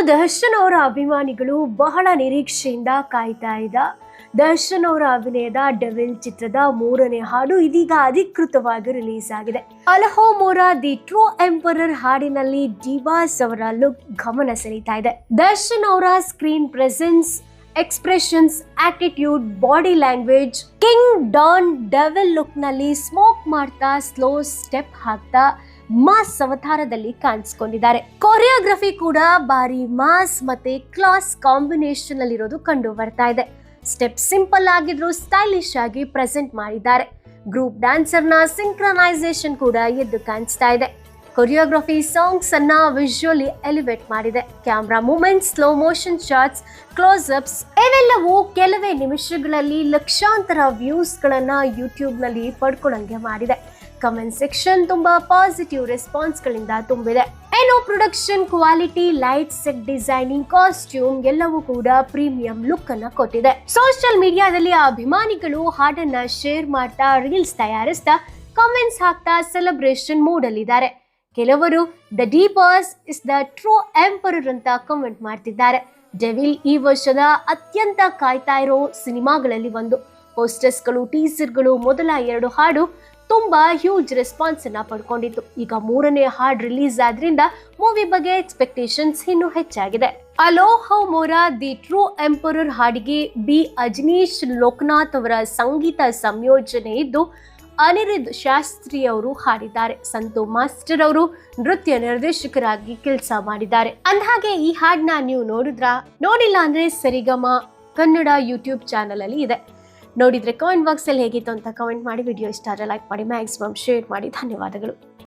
ದರ್ಶನ್ ಅವರ ಅಭಿಮಾನಿಗಳು ಬಹಳ ನಿರೀಕ್ಷೆಯಿಂದ ಕಾಯ್ತಾ ಇದ್ದ. ದರ್ಶನ್ ಅವರ ಅಭಿನಯದ ಡೆವಿಲ್ ಚಿತ್ರದ ಮೂರನೇ ಹಾಡು ಇದೀಗ ಅಧಿಕೃತವಾಗಿ ರಿಲೀಸ್ ಆಗಿದೆ. ಅಲಹೋ ಮೋರಾ ದಿ ಟ್ರೋ ಎಂಪರರ್ ಹಾಡಿನಲ್ಲಿ ಡಿವಾಸ್ ಅವರ ಲುಕ್ ಗಮನ ಸೆಳೀತಾ ಇದೆ. ದರ್ಶನ್ ಅವರ screen presence expressions attitude body language king don devil ಲುಕ್ನಲ್ಲಿ smoke ಮಾಡ್ತಾ ಸ್ಲೋ ಸ್ಟೆಪ್ ಹಾಕ್ತಾ ಮಾಸ್ ಅವತಾರದಲ್ಲಿ ಕಾಣಿಸ್ಕೊಂಡಿದ್ದಾರೆ. ಕೊರಿಯೋಗ್ರಫಿ ಕೂಡ ಬಾರಿ ಮಾಸ್ ಮತ್ತೆ ಕ್ಲಾಸ್ ಕಾಂಬಿನೇಷನ್ ಅಲ್ಲಿರೋದು ಕಂಡು ಬರ್ತಾ ಇದೆ. ಸ್ಟೆಪ್ ಸಿಂಪಲ್ ಆಗಿದ್ರು ಸ್ಟೈಲಿಶ್ ಆಗಿ ಪ್ರೆಸೆಂಟ್ ಮಾಡಿದ್ದಾರೆ. ಗ್ರೂಪ್ ಡ್ಯಾನ್ಸರ್ನ ಸಿಂಕ್ರನೈಸೇಷನ್ ಕೂಡ ಎದ್ದು ಕಾಣಿಸ್ತಾ ಇದೆ. ಕೊರಿಯೋಗ್ರಫಿ ಸಾಂಗ್ಸ್ ಅನ್ನ ವಿಜುವಲಿ ಎಲಿವೇಟ್ ಮಾಡಿದೆ. Camera moments slow motion shots close ups ಇವೆಲ್ಲವೂ ಕೆಲವೇ ನಿಮಿಷಗಳಲ್ಲಿ ಲಕ್ಷಾಂತರ ವ್ಯೂಸ್ ಯೂಟ್ಯೂಬ್ನಲ್ಲಿ ಯೂಟ್ಯೂಬ್ನಲ್ಲಿ ಪಡ್ಕೊಳ್ಳಂಗೆ ಮಾಡಿದೆ. ಕಮೆಂಟ್ ಸೆಕ್ಷನ್ ತುಂಬಾ ಪಾಸಿಟಿವ್ ರೆಸ್ಪಾನ್ಸ್ಗಳಿಂದ ತುಂಬಿದೆ. ಏನೋ production quality light set designing costume ಎಲ್ಲವೂ ಕೂಡ ಪ್ರೀಮಿಯಂ ಲುಕ್ ಅನ್ನ ಕೊಟ್ಟಿದೆ ಸೋಷಿಯಲ್ ಮೀಡಿಯಾದಲ್ಲಿ ಅಭಿಮಾನಿಗಳು ಹಾಡನ್ನ ಶೇರ್ ಮಾಡ್ತಾ ರೀಲ್ಸ್ ತಯಾರಿಸ್ತಾ ಕಾಮೆಂಟ್ಸ್ ಹಾಕ್ತಾ ಸೆಲೆಬ್ರೇಷನ್ ಮೂಡ್ ಅಲ್ಲಿದ್ದಾರೆ. ಕೆಲವರು the deepers is the true emperor ಅಂತ ಕಮೆಂಟ್ ಮಾಡ್ತಿದ್ದಾರೆ. ಡೆವಿಲ್ ಈ ವರ್ಷದ ಅತ್ಯಂತ ಕಾಯ್ತಾ ಇರೋ ಸಿನಿಮಾಗಳಲ್ಲಿ ಒಂದು. ಪೋಸ್ಟರ್ಸ್ಗಳು ಟೀಸರ್ಗಳು ಮೊದಲ ಎರಡು ಹಾಡು ತುಂಬಾ ಹ್ಯೂಜ್ ರೆಸ್ಪಾನ್ಸ್ ಅನ್ನ ಪಡ್ಕೊಂಡಿತ್ತು. ಈಗ ಮೂರನೇ ಹಾಡ್ ರಿಲೀಸ್ ಆದ್ರಿಂದ ಮೂವಿ ಬಗ್ಗೆ ಎಕ್ಸ್ಪೆಕ್ಟೇಷನ್ಸ್ ಇನ್ನೂ ಹೆಚ್ಚಾಗಿದೆ. ಅಲೋ ಹೌ ಮೋರಾ ದಿ ಟ್ರೂ ಎಂಪರರ್ ಹಾಡಿಗೆ ಬಿ. ಅಜನೀಶ್ ಲೋಕನಾಥ್ ಅವರ ಸಂಗೀತ ಸಂಯೋಜನೆ ಇದ್ದು ಅನಿರುದ್ಧ್ ಶಾಸ್ತ್ರಿ ಅವರು ಹಾಡಿದ್ದಾರೆ. ಸಂತು ಮಾಸ್ಟರ್ ಅವರು ನೃತ್ಯ ನಿರ್ದೇಶಕರಾಗಿ ಕೆಲಸ ಮಾಡಿದ್ದಾರೆ. ಅಂದಹಾಗೆ ಈ ಹಾಡನ್ನ ನೀವು ನೋಡಿದ್ರಾ? ನೋಡಿಲ್ಲ ಅಂದ್ರೆ ಸರಿಗಮ. ಕನ್ನಡ ಯೂಟ್ಯೂಬ್ ಚಾನಲ್ ಅಲ್ಲಿ ಇದೆ. ನೋಡಿದ್ರೆ ಕಾಮೆಂಟ್ ಬಾಕ್ಸ್ ಅಲ್ಲಿ ಹೇಗಿತ್ತು ಅಂತ ಕಮೆಂಟ್ ಮಾಡಿ ವಿಡಿಯೋ ಇಷ್ಟ ಆದರೆ ಲೈಕ್ ಮಾಡಿ ಮ್ಯಾಕ್ಸಿಮಮ್ ಶೇರ್ ಮಾಡಿ. ಧನ್ಯವಾದಗಳು.